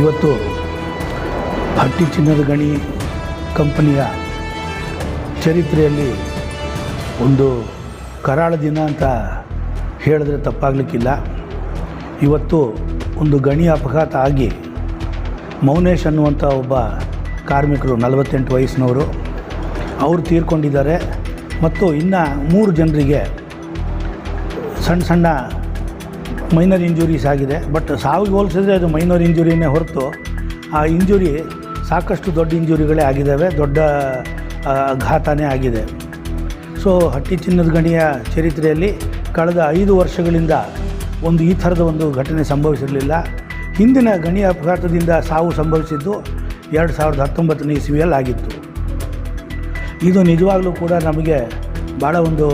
ಇವತ್ತು ಹಟ್ಟಿ ಚಿನ್ನದ ಗಣಿ ಕಂಪನಿಯ ಚರಿತ್ರೆಯಲ್ಲಿ ಒಂದು ಕರಾಳ ದಿನ ಅಂತ ಹೇಳಿದ್ರೆ ತಪ್ಪಾಗಲಿಕ್ಕಿಲ್ಲ. ಇವತ್ತು ಒಂದು ಗಣಿ ಅಪಘಾತ ಆಗಿ ಮೌನೇಶ್ ಅನ್ನುವಂಥ ಒಬ್ಬ ಕಾರ್ಮಿಕರು, ನಲವತ್ತೆಂಟು ವಯಸ್ಸಿನವರು, ಅವರು ತೀರ್ಕೊಂಡಿದ್ದಾರೆ. ಮತ್ತು ಇನ್ನು ಮೂರು ಜನರಿಗೆ ಸಣ್ಣ ಸಣ್ಣ ಮೈನರ್ ಇಂಜುರೀಸ್ ಆಗಿದೆ. ಬಟ್ ಸಾವಿಗೆ ಹೋಲಿಸಿದ್ರೆ ಅದು ಮೈನರ್ ಇಂಜುರಿನೇ ಹೊರತು, ಆ ಇಂಜುರಿ ಸಾಕಷ್ಟು ದೊಡ್ಡ ಇಂಜುರಿಗಳೇ ಆಗಿದ್ದಾವೆ, ದೊಡ್ಡ ಘಾತನೇ ಆಗಿದೆ. ಸೊ ಹಟ್ಟಿ ಚಿನ್ನದ ಗಣಿಯ ಚರಿತ್ರೆಯಲ್ಲಿ ಕಳೆದ ಐದು ವರ್ಷಗಳಿಂದ ಒಂದು ಈ ಥರದ ಒಂದು ಘಟನೆ ಸಂಭವಿಸಿರಲಿಲ್ಲ. ಹಿಂದಿನ ಗಣಿ ಅಪಘಾತದಿಂದ ಸಾವು ಸಂಭವಿಸಿದ್ದು ಎರಡು ಸಾವಿರದ ಹತ್ತೊಂಬತ್ತನೇ ಇಸ್ವಿಯಲ್ಲಿ ಆಗಿತ್ತು. ಇದು ನಿಜವಾಗಲೂ ಕೂಡ ನಮಗೆ ಭಾಳ ಒಂದು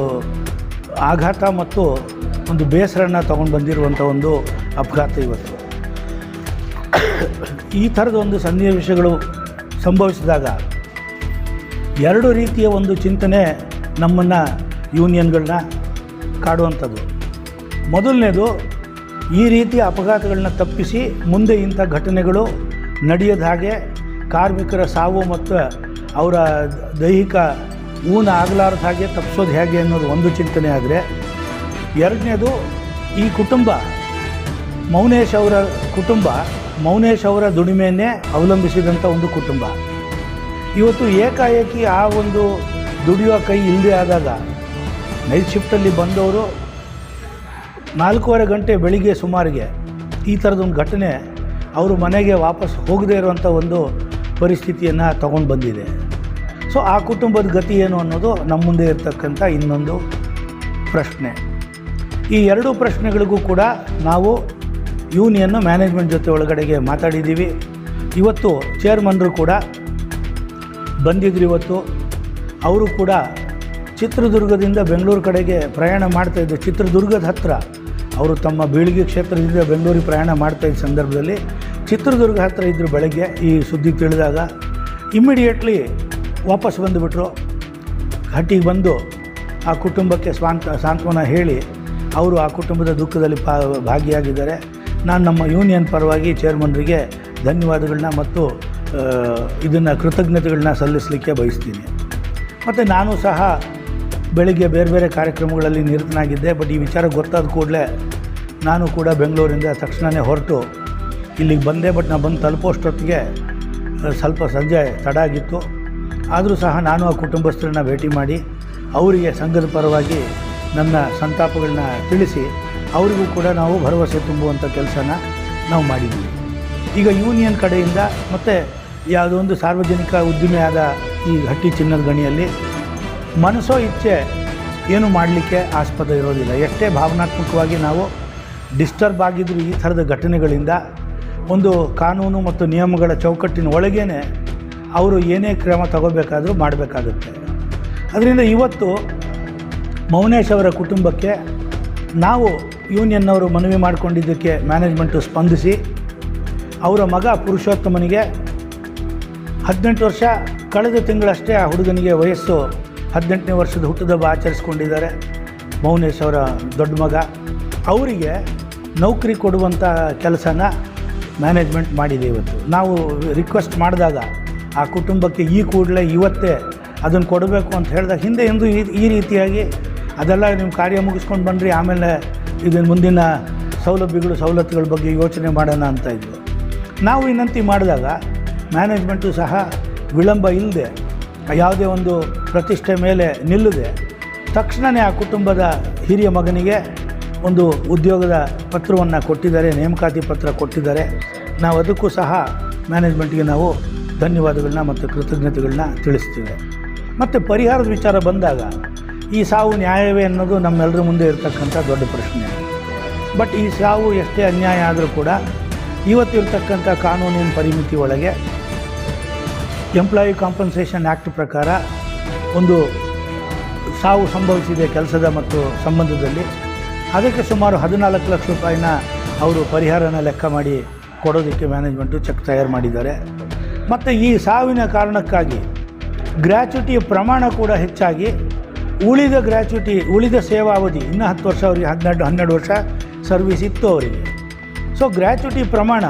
ಆಘಾತ ಮತ್ತು ಒಂದು ಬೇಸರನ ತೊಗೊಂಡು ಬಂದಿರುವಂಥ ಒಂದು ಅಪಘಾತ ಇವತ್ತು. ಈ ಥರದ ಒಂದು ಸನ್ನಿವೇಶಗಳು ಸಂಭವಿಸಿದಾಗ ಎರಡು ರೀತಿಯ ಒಂದು ಚಿಂತನೆ ನಮ್ಮನ್ನು ಯೂನಿಯನ್ಗಳನ್ನ ಕಾಡುವಂಥದ್ದು. ಮೊದಲನೇದು ಈ ರೀತಿಯ ಅಪಘಾತಗಳನ್ನ ತಪ್ಪಿಸಿ ಮುಂದೆ ಇಂಥ ಘಟನೆಗಳು ನಡೆಯದ ಹಾಗೆ ಕಾರ್ಮಿಕರ ಸಾವು ಮತ್ತು ಅವರ ದೈಹಿಕ ಊನ ಆಗಲಾರದ ಹಾಗೆ ತಪ್ಪಿಸೋದು ಹೇಗೆ ಅನ್ನೋದು ಒಂದು ಚಿಂತನೆ ಆದರೆ ಎರಡನೇದು ಈ ಕುಟುಂಬ, ಮೌನೇಶ್ ಅವರ ಕುಟುಂಬ, ಮೌನೇಶ್ ಅವರ ದುಡಿಮೆಯನ್ನೇ ಅವಲಂಬಿಸಿದಂಥ ಒಂದು ಕುಟುಂಬ. ಇವತ್ತು ಏಕಾಏಕಿ ಆ ಒಂದು ದುಡಿಯುವ ಕೈ ಇಲ್ಲದೆ ಆದಾಗ ನೈಟ್ ಶಿಫ್ಟಲ್ಲಿ ಬಂದವರು ನಾಲ್ಕೂವರೆ ಗಂಟೆ ಬೆಳಿಗ್ಗೆ ಸುಮಾರಿಗೆ ಈ ಥರದೊಂದು ಘಟನೆ ಅವರು ಮನೆಗೆ ವಾಪಸ್ ಹೋಗದೇ ಇರುವಂಥ ಒಂದು ಪರಿಸ್ಥಿತಿಯನ್ನು ತಗೊಂಡು ಬಂದಿದೆ. ಸೊ ಆ ಕುಟುಂಬದ ಗತಿ ಏನು ಅನ್ನೋದು ನಮ್ಮ ಮುಂದೆ ಇರತಕ್ಕಂಥ ಇನ್ನೊಂದು ಪ್ರಶ್ನೆ. ಈ ಎರಡೂ ಪ್ರಶ್ನೆಗಳಿಗೂ ಕೂಡ ನಾವು ಯೂನಿಯನ್ನು ಮ್ಯಾನೇಜ್ಮೆಂಟ್ ಜೊತೆ ಒಳಗಡೆಗೆ ಮಾತಾಡಿದ್ದೀವಿ. ಇವತ್ತು ಚೇರ್ಮನ್ರು ಕೂಡ ಬಂದಿದ್ರು ಇವತ್ತು. ಅವರು ಕೂಡ ಚಿತ್ರದುರ್ಗದಿಂದ ಬೆಂಗಳೂರು ಕಡೆಗೆ ಪ್ರಯಾಣ ಮಾಡ್ತಾಯಿದ್ದು ಚಿತ್ರದುರ್ಗದ ಹತ್ತಿರ ಅವರು ತಮ್ಮ ಬೀಳಿಗೆ ಕ್ಷೇತ್ರದಿಂದ ಬೆಂಗಳೂರಿಗೆ ಪ್ರಯಾಣ ಮಾಡ್ತಾಯಿದ್ದ ಸಂದರ್ಭದಲ್ಲಿ ಚಿತ್ರದುರ್ಗ ಹತ್ತಿರ ಇದ್ದರು ಬೆಳಗ್ಗೆ ಈ ಸುದ್ದಿ ತಿಳಿದಾಗ ಇಮ್ಮಿಡಿಯೇಟ್ಲಿ ವಾಪಸ್ ಬಂದುಬಿಟ್ರು. ಹಟ್ಟಿಗೆ ಬಂದು ಆ ಕುಟುಂಬಕ್ಕೆ ಸ್ವಾಂತ ಸಾಂತ್ವನ ಹೇಳಿ ಅವರು ಆ ಕುಟುಂಬದ ದುಃಖದಲ್ಲಿ ಪಾ ಭಾಗಿಯಾಗಿದ್ದಾರೆ. ನಾನು ನಮ್ಮ ಯೂನಿಯನ್ ಪರವಾಗಿ ಚೇರ್ಮನ್ರಿಗೆ ಧನ್ಯವಾದಗಳನ್ನ ಮತ್ತು ಇದನ್ನು ಕೃತಜ್ಞತೆಗಳನ್ನ ಸಲ್ಲಿಸಲಿಕ್ಕೆ ಬಯಸ್ತೀನಿ. ಮತ್ತು ನಾನು ಸಹ ಬೆಳಿಗ್ಗೆ ಬೇರೆ ಬೇರೆ ಕಾರ್ಯಕ್ರಮಗಳಲ್ಲಿ ನಿರತನಾಗಿದ್ದೆ. ಬಟ್ ಈ ವಿಚಾರ ಗೊತ್ತಾದ ಕೂಡಲೇ ನಾನು ಕೂಡ ಬೆಂಗಳೂರಿಂದ ತಕ್ಷಣವೇ ಹೊರಟು. ಇಲ್ಲಿಗೆ ಬಂದೆ. ಬಟ್ ನಾನು ಬಂದು ತಲುಪೋಷ್ಟೊತ್ತಿಗೆ ಸ್ವಲ್ಪ ಸಂಜೆ ತಡ ಆಗಿತ್ತು ಆದರೂ ಸಹ ನಾನು ಆ ಕುಟುಂಬಸ್ಥರನ್ನ ಭೇಟಿ ಮಾಡಿ, ಅವರಿಗೆ ಸಂಘದ ಪರವಾಗಿ ನನ್ನ ಸಂತಾಪಗಳನ್ನ ತಿಳಿಸಿ ಅವರಿಗೂ ಕೂಡ ನಾವು ಭರವಸೆ ತುಂಬುವಂಥ ಕೆಲಸನ ನಾವು ಮಾಡಿದ್ದೀವಿ ಈಗ ಯೂನಿಯನ್ ಕಡೆಯಿಂದ ಮತ್ತು ಯಾವುದೋ ಒಂದು ಸಾರ್ವಜನಿಕ ಉದ್ದಿಮೆಯಾದ ಈ ಹಟ್ಟಿ ಚಿನ್ನದ ಗಣಿಯಲ್ಲಿ ಮನಸ್ಸೋ ಇಚ್ಛೆ ಏನು ಮಾಡಲಿಕ್ಕೆ ಆಸ್ಪದ ಇರೋದಿಲ್ಲ. ಎಷ್ಟೇ ಭಾವನಾತ್ಮಕವಾಗಿ ನಾವು ಡಿಸ್ಟರ್ಬ್ ಆಗಿದ್ದರೂ ಈ ಥರದ ಘಟನೆಗಳಿಂದ ಒಂದು ಕಾನೂನು ಮತ್ತು ನಿಯಮಗಳ ಚೌಕಟ್ಟಿನ ಒಳಗೇ ಅವರು ಏನೇ ಕ್ರಮ ತಗೋಬೇಕಾದರೂ ಮಾಡಬೇಕಾಗುತ್ತೆ. ಅದರಿಂದ ಇವತ್ತು ಮೌನೇಶ್ ಅವರ ಕುಟುಂಬಕ್ಕೆ ನಾವು ಯೂನಿಯನ್ನವರು ಮನವಿ ಮಾಡಿಕೊಂಡಿದ್ದಕ್ಕೆ ಮ್ಯಾನೇಜ್ಮೆಂಟು ಸ್ಪಂದಿಸಿ ಅವರ ಮಗ ಪುರುಷೋತ್ತಮನಿಗೆ ಹದಿನೆಂಟು ವರ್ಷ, ಕಳೆದ ತಿಂಗಳಷ್ಟೇ ಆ ಹುಡುಗನಿಗೆ ವಯಸ್ಸು ಹದಿನೆಂಟನೇ ವರ್ಷದ ಹುಟ್ಟುದಬ್ಬ ಆಚರಿಸ್ಕೊಂಡಿದ್ದಾರೆ ಮೌನೇಶ್ ಅವರ ದೊಡ್ಡ ಮಗ. ಅವರಿಗೆ ನೌಕರಿ ಕೊಡುವಂಥ ಕೆಲಸನ ಮ್ಯಾನೇಜ್ಮೆಂಟ್ ಮಾಡಿದೆ ಇವತ್ತು. ನಾವು ರಿಕ್ವೆಸ್ಟ್ ಮಾಡಿದಾಗ ಆ ಕುಟುಂಬಕ್ಕೆ ಈ ಕೂಡಲೇ ಇವತ್ತೇ ಅದನ್ನು ಕೊಡಬೇಕು ಅಂತ ಹೇಳಿದಾಗ ಹಿಂದೆ ಎಂದು ಈ ಈ ರೀತಿಯಾಗಿ ಅದೆಲ್ಲ ನಿಮ್ಮ ಕಾರ್ಯ ಮುಗಿಸ್ಕೊಂಡು ಬನ್ನಿರಿ ಆಮೇಲೆ ಇದನ್ನು ಮುಂದಿನ ಸೌಲಭ್ಯಗಳು, ಸವಲತ್ತುಗಳ ಬಗ್ಗೆ ಯೋಚನೆ ಮಾಡೋಣ ಅಂತ ಇದ್ದರು ನಾವು ವಿನಂತಿ ಮಾಡಿದಾಗ ಮ್ಯಾನೇಜ್ಮೆಂಟು ಸಹ ವಿಳಂಬ ಇಲ್ಲದೆ ಯಾವುದೇ ಒಂದು ಪ್ರತಿಷ್ಠೆ ಮೇಲೆ ನಿಲ್ಲದೆ ತಕ್ಷಣವೇ ಆ ಕುಟುಂಬದ ಹಿರಿಯ ಮಗನಿಗೆ ಒಂದು ಉದ್ಯೋಗದ ಪತ್ರವನ್ನು ಕೊಟ್ಟಿದ್ದಾರೆ, ನೇಮಕಾತಿ ಪತ್ರ ಕೊಟ್ಟಿದ್ದಾರೆ. ನಾವು ಅದಕ್ಕೂ ಸಹ ಮ್ಯಾನೇಜ್ಮೆಂಟ್ಗೆ ನಾವು ಧನ್ಯವಾದಗಳನ್ನ ಮತ್ತು ಕೃತಜ್ಞತೆಗಳನ್ನ ತಿಳಿಸ್ತೀವಿ. ಮತ್ತು ಪರಿಹಾರದ ವಿಚಾರ ಬಂದಾಗ ಈ ಸಾವು ನ್ಯಾಯವೇ ಅನ್ನೋದು ನಮ್ಮೆಲ್ಲರ ಮುಂದೆ ಇರತಕ್ಕಂಥ ದೊಡ್ಡ ಪ್ರಶ್ನೆ. ಬಟ್ ಈ ಸಾವು ಎಷ್ಟೇ ಅನ್ಯಾಯ ಆದರೂ ಕೂಡ ಇವತ್ತಿರ್ತಕ್ಕಂಥ ಕಾನೂನಿನ ಪರಿಮಿತಿ ಒಳಗೆ ಎಂಪ್ಲಾಯಿ ಕಾಂಪನ್ಸೇಷನ್ ಆ್ಯಕ್ಟ್ ಪ್ರಕಾರ ಒಂದು ಸಾವು ಸಂಭವಿಸಿದೆ ಕೆಲಸದ ಮತ್ತು ಸಂಬಂಧದಲ್ಲಿ. ಅದಕ್ಕೆ ಸುಮಾರು ಹದಿನಾಲ್ಕು ಲಕ್ಷ ರೂಪಾಯಿನ ಅವರು ಪರಿಹಾರನ ಲೆಕ್ಕ ಮಾಡಿ ಕೊಡೋದಕ್ಕೆ ಮ್ಯಾನೇಜ್ಮೆಂಟು ಚೆಕ್ ತಯಾರು ಮಾಡಿದ್ದಾರೆ. ಮತ್ತು ಈ ಸಾವಿನ ಕಾರಣಕ್ಕಾಗಿ ಗ್ರ್ಯಾಚುಟಿಯ ಪ್ರಮಾಣ ಕೂಡ ಹೆಚ್ಚಾಗಿ ಉಳಿದ ಗ್ರ್ಯಾಚ್ಯುಟಿ ಉಳಿದ ಸೇವಾವಧಿ ಇನ್ನೂ ಹತ್ತು ವರ್ಷ, ಅವರಿಗೆ ಹನ್ನೆರಡು ಹನ್ನೆರಡು ವರ್ಷ ಸರ್ವಿಸ್ ಇತ್ತು ಅವರಿಗೆ. ಸೊ ಗ್ರ್ಯಾಚ್ಯುಟಿ ಪ್ರಮಾಣ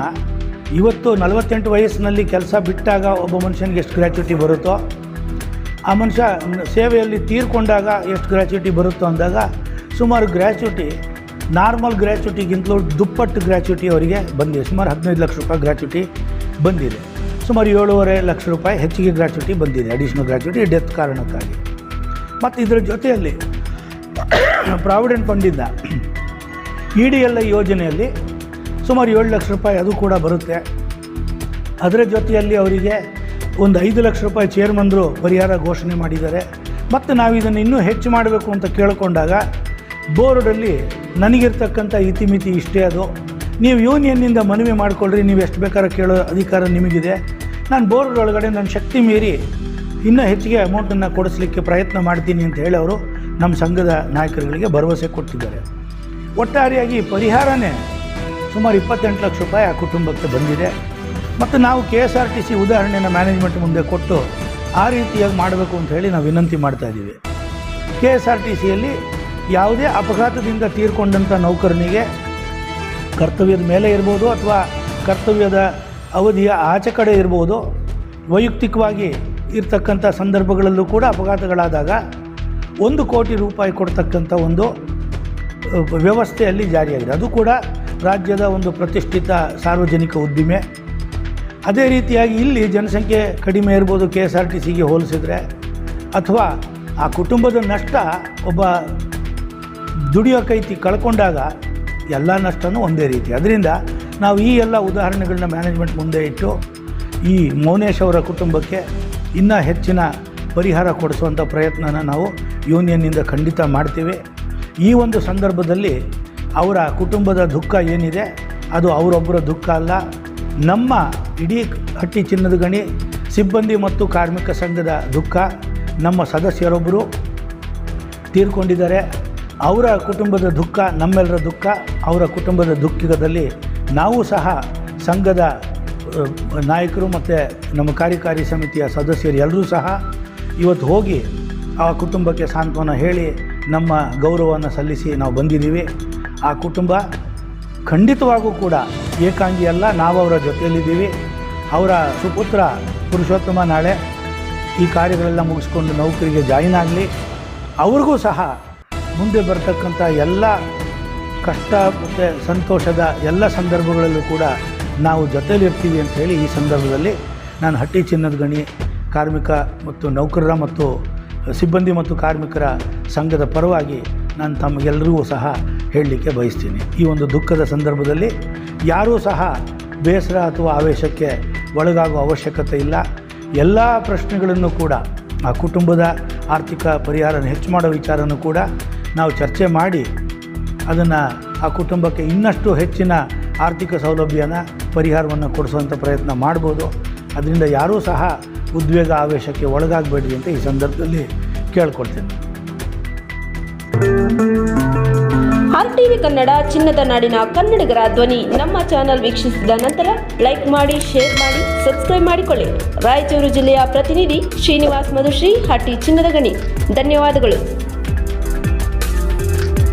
ಇವತ್ತು ನಲವತ್ತೆಂಟು ವಯಸ್ಸಿನಲ್ಲಿ ಕೆಲಸ ಬಿಟ್ಟಾಗ ಒಬ್ಬ ಮನುಷ್ಯನಿಗೆ ಎಷ್ಟು ಗ್ರ್ಯಾಚ್ಯುಟಿ ಬರುತ್ತೋ, ಆ ಮನುಷ್ಯ ಸೇವೆಯಲ್ಲಿ ತೀರ್ಕೊಂಡಾಗ ಎಷ್ಟು ಗ್ರ್ಯಾಚ್ಯುಟಿ ಬರುತ್ತೋ ಅಂದಾಗ ಸುಮಾರು ಗ್ರ್ಯಾಚ್ಯುಟಿ ನಾರ್ಮಲ್ ಗ್ರ್ಯಾಚ್ಯುಟಿಗಿಂತಲೂ ದುಪ್ಪಟ್ಟು ಗ್ರ್ಯಾಚ್ಯುಟಿ ಅವರಿಗೆ ಬಂದಿದೆ. ಸುಮಾರು ಹದಿನೈದು ಲಕ್ಷ ರೂಪಾಯಿ ಗ್ರ್ಯಾಚ್ಯುಟಿ ಬಂದಿದೆ. ಸುಮಾರು ಏಳೂವರೆ ಲಕ್ಷ ರೂಪಾಯಿ ಹೆಚ್ಚಿಗೆ ಗ್ರ್ಯಾಚ್ಯುಟಿ ಬಂದಿದೆ. ಅಡಿಷ್ನಲ್ ಗ್ರ್ಯಾಚ್ಯುಟಿ ಡೆತ್ ಕಾರಣಕ್ಕಾಗಿ. ಮತ್ತು ಇದರ ಜೊತೆಯಲ್ಲಿ ಪ್ರಾವಿಡೆಂಟ್ ಫಂಡಿಂದ ಇ ಡಿ ಎಲ್ ಐ ಯೋಜನೆಯಲ್ಲಿ ಸುಮಾರು ಏಳು ಲಕ್ಷ ರೂಪಾಯಿ ಅದು ಕೂಡ ಬರುತ್ತೆ. ಅದರ ಜೊತೆಯಲ್ಲಿ ಅವರಿಗೆ ಒಂದು ಐದು ಲಕ್ಷ ರೂಪಾಯಿ ಚೇರ್ಮನ್ರು ಪರಿಹಾರ ಘೋಷಣೆ ಮಾಡಿದ್ದಾರೆ. ಮತ್ತು ನಾವು ಇದನ್ನು ಇನ್ನೂ ಹೆಚ್ಚು ಮಾಡಬೇಕು ಅಂತ ಕೇಳಿಕೊಂಡಾಗ ಬೋರ್ಡಲ್ಲಿ ನನಗಿರ್ತಕ್ಕಂಥ ಇತಿಮಿತಿ ಇಷ್ಟೇ ಅದು. ನೀವು ಯೂನಿಯನ್ನಿಂದ ಮನವಿ ಮಾಡಿಕೊಳ್ಳ್ರಿ ನೀವು ಎಷ್ಟು ಬೇಕಾದ್ರೆ ಕೇಳೋ ಅಧಿಕಾರ ನಿಮಗಿದೆ. ನಾನು ಬೋರ್ಡ್ ಒಳಗಡೆ ನನ್ನ ಶಕ್ತಿ ಮೀರಿ ಇನ್ನೂ ಹೆಚ್ಚಿಗೆ ಅಮೌಂಟನ್ನು ಕೊಡಿಸ್ಲಿಕ್ಕೆ ಪ್ರಯತ್ನ ಮಾಡ್ತೀನಿ ಅಂತ ಹೇಳಿ ಅವರು ನಮ್ಮ ಸಂಘದ ನಾಯಕರುಗಳಿಗೆ ಭರವಸೆ ಕೊಟ್ಟಿದ್ದಾರೆ. ಒಟ್ಟಾರೆಯಾಗಿ ಪರಿಹಾರನೇ ಸುಮಾರು ಇಪ್ಪತ್ತೆಂಟು ಲಕ್ಷ ರೂಪಾಯಿ ಆ ಕುಟುಂಬಕ್ಕೆ ಬಂದಿದೆ. ಮತ್ತು ನಾವು K S R T C ಉದಾಹರಣೆಯನ್ನು ಮ್ಯಾನೇಜ್ಮೆಂಟ್ ಮುಂದೆ ಕೊಟ್ಟು ಆ ರೀತಿಯಾಗಿ ಮಾಡಬೇಕು ಅಂತ ಹೇಳಿ ನಾವು ವಿನಂತಿ ಮಾಡ್ತಾ ಇದ್ದೀವಿ. ಕೆ ಎಸ್ ಆರ್ ಟಿ ಸಿಯಲ್ಲಿ ಯಾವುದೇ ಅಪಘಾತದಿಂದ ತೀರ್ಕೊಂಡಂಥ ನೌಕರನಿಗೆ ಕರ್ತವ್ಯದ ಮೇಲೆ ಇರ್ಬೋದು ಅಥವಾ ಕರ್ತವ್ಯದ ಅವಧಿಯ ಆಚೆ ಕಡೆ ಇರ್ಬೋದು, ವೈಯಕ್ತಿಕವಾಗಿ ಇರ್ತಕ್ಕಂಥ ಸಂದರ್ಭಗಳಲ್ಲೂ ಕೂಡ ಅಪಘಾತಗಳಾದಾಗ ಒಂದು ಕೋಟಿ ರೂಪಾಯಿ ಕೊಡ್ತಕ್ಕಂಥ ಒಂದು ವ್ಯವಸ್ಥೆಯಲ್ಲಿ ಜಾರಿಯಾಗಿದೆ. ಅದು ಕೂಡ ರಾಜ್ಯದ ಒಂದು ಪ್ರತಿಷ್ಠಿತ ಸಾರ್ವಜನಿಕ ಉದ್ದಿಮೆ. ಅದೇ ರೀತಿಯಾಗಿ ಇಲ್ಲಿ ಜನಸಂಖ್ಯೆ ಕಡಿಮೆ ಇರ್ಬೋದು, ಕೆ ಎಸ್ ಆರ್ ಟಿ ಸಿಗೆ ಹೋಲಿಸಿದ್ರೆ, ಅಥವಾ ಆ ಕುಟುಂಬದ ನಷ್ಟ ಒಬ್ಬ ದುಡಿಯೋ ಕೈತಿ ಕಳ್ಕೊಂಡಾಗ ಎಲ್ಲ ನಷ್ಟವೂ ಒಂದೇ ರೀತಿ. ಅದರಿಂದ ನಾವು ಈ ಎಲ್ಲ ಉದಾಹರಣೆಗಳನ್ನ ಮ್ಯಾನೇಜ್ಮೆಂಟ್ ಮುಂದೆ ಇಟ್ಟು ಈ ಮೌನೇಶ್ ಅವರ ಕುಟುಂಬಕ್ಕೆ ಇನ್ನೂ ಹೆಚ್ಚಿನ ಪರಿಹಾರ ಕೊಡಿಸುವಂಥ ಪ್ರಯತ್ನನ ನಾವು ಯೂನಿಯನ್ನಿಂದ ಖಂಡಿತ ಮಾಡ್ತೀವಿ. ಈ ಒಂದು ಸಂದರ್ಭದಲ್ಲಿ ಅವರ ಕುಟುಂಬದ ದುಃಖ ಏನಿದೆ, ಅದು ಅವರೊಬ್ಬರ ದುಃಖ ಅಲ್ಲ. ನಮ್ಮ ಇಡೀ ಹಟ್ಟಿ ಚಿನ್ನದ ಗಣಿ, ಸಿಬ್ಬಂದಿ ಮತ್ತು ಕಾರ್ಮಿಕ ಸಂಘದ ದುಃಖ, ನಮ್ಮ ಸದಸ್ಯರೊಬ್ಬರು ತೀರ್ಕೊಂಡಿದ್ದಾರೆ. ಅವರ ಕುಟುಂಬದ ದುಃಖ, ನಮ್ಮೆಲ್ಲರ ದುಃಖ, ಅವರ ಕುಟುಂಬದ ದುಃಖದಲ್ಲಿ ನಾವು ಸಹ ಸಂಘದ ನಾಯಕರು ಮತ್ತು ನಮ್ಮ ಕಾರ್ಯಕಾರಿ ಸಮಿತಿಯ ಸದಸ್ಯರು ಎಲ್ಲರೂ ಸಹ ಇವತ್ತು ಹೋಗಿ ಆ ಕುಟುಂಬಕ್ಕೆ ಸಾಂತ್ವನ ಹೇಳಿ ನಮ್ಮ ಗೌರವವನ್ನು ಸಲ್ಲಿಸಿ ನಾವು ಬಂದಿದ್ದೀವಿ. ಆ ಕುಟುಂಬ ಖಂಡಿತವಾಗೂ ಕೂಡ ಏಕಾಂಗಿ ಅಲ್ಲ, ನಾವು ಅವರ ಜೊತೆಯಲ್ಲಿದ್ದೀವಿ. ಅವರ ಸುಪುತ್ರ ಪುರುಷೋತ್ತಮ ನಾಳೆ ಈ ಕಾರ್ಯಗಳೆಲ್ಲ ಮುಗಿಸ್ಕೊಂಡು ನೌಕರಿಗೆ ಜಾಯಿನ್ ಆಗಲಿ. ಅವ್ರಿಗೂ ಸಹ ಮುಂದೆ ಬರ್ತಕ್ಕಂಥ ಎಲ್ಲ ಕಷ್ಟ ಮತ್ತು ಸಂತೋಷದ ಎಲ್ಲ ಸಂದರ್ಭಗಳಲ್ಲೂ ಕೂಡ ನಾವು ಜೊತೆಯಲ್ಲಿರ್ತೀವಿ ಅಂತ ಹೇಳಿ ಈ ಸಂದರ್ಭದಲ್ಲಿ ನಾನು ಹಟ್ಟಿ ಚಿನ್ನದ ಗಣಿ ಕಾರ್ಮಿಕ ಮತ್ತು ನೌಕರರ ಮತ್ತು ಸಿಬ್ಬಂದಿ ಮತ್ತು ಕಾರ್ಮಿಕರ ಸಂಘದ ಪರವಾಗಿ ನಾನು ತಮಗೆಲ್ಲರಿಗೂ ಸಹ ಹೇಳಲಿಕ್ಕೆ ಬಯಸ್ತೀನಿ. ಈ ಒಂದು ದುಃಖದ ಸಂದರ್ಭದಲ್ಲಿ ಯಾರೂ ಸಹ ಬೇಸರ ಅಥವಾ ಆವೇಶಕ್ಕೆ ಒಳಗಾಗುವ ಅವಶ್ಯಕತೆ ಇಲ್ಲ. ಎಲ್ಲ ಪ್ರಶ್ನೆಗಳನ್ನು ಕೂಡ ಆ ಕುಟುಂಬದ ಆರ್ಥಿಕ ಪರಿಹಾರನ ಹೆಚ್ಚು ಮಾಡೋ ವಿಚಾರನೂ ಕೂಡ ನಾವು ಚರ್ಚೆ ಮಾಡಿ ಅದನ್ನು ಆ ಕುಟುಂಬಕ್ಕೆ ಇನ್ನಷ್ಟು ಹೆಚ್ಚಿನ ಆರ್ಥಿಕ ಸೌಲಭ್ಯನ ಪರಿಹಾರವನ್ನು ಕೊಡಿಸುವಂಥ ಪ್ರಯತ್ನ ಮಾಡ್ಬೋದು. ಅದರಿಂದ ಯಾರೂ ಸಹ ಉದ್ವೇಗ ಆವೇಶಕ್ಕೆ ಒಳಗಾಗಬೇಡಿ ಅಂತ ಈ ಸಂದರ್ಭದಲ್ಲಿ ಕೇಳ್ಕೊಳ್ತೇನೆ. ಆರ್ ಟಿವಿ ಕನ್ನಡ ಚಿನ್ನದ ನಾಡಿನ ಕನ್ನಡಿಗರ ಧ್ವನಿ ನಮ್ಮ ಚಾನೆಲ್ ವೀಕ್ಷಿಸಿದ ನಂತರ ಲೈಕ್ ಮಾಡಿ, ಶೇರ್ ಮಾಡಿ, ಸಬ್ಸ್ಕ್ರೈಬ್ ಮಾಡಿಕೊಳ್ಳಿ. ರಾಯಚೂರು ಜಿಲ್ಲೆಯ ಪ್ರತಿನಿಧಿ ಶ್ರೀನಿವಾಸ್ ಮಧುಶ್ರೀ, ಹಟ್ಟಿ ಚಿನ್ನದ ಗಣಿ. ಧನ್ಯವಾದಗಳು.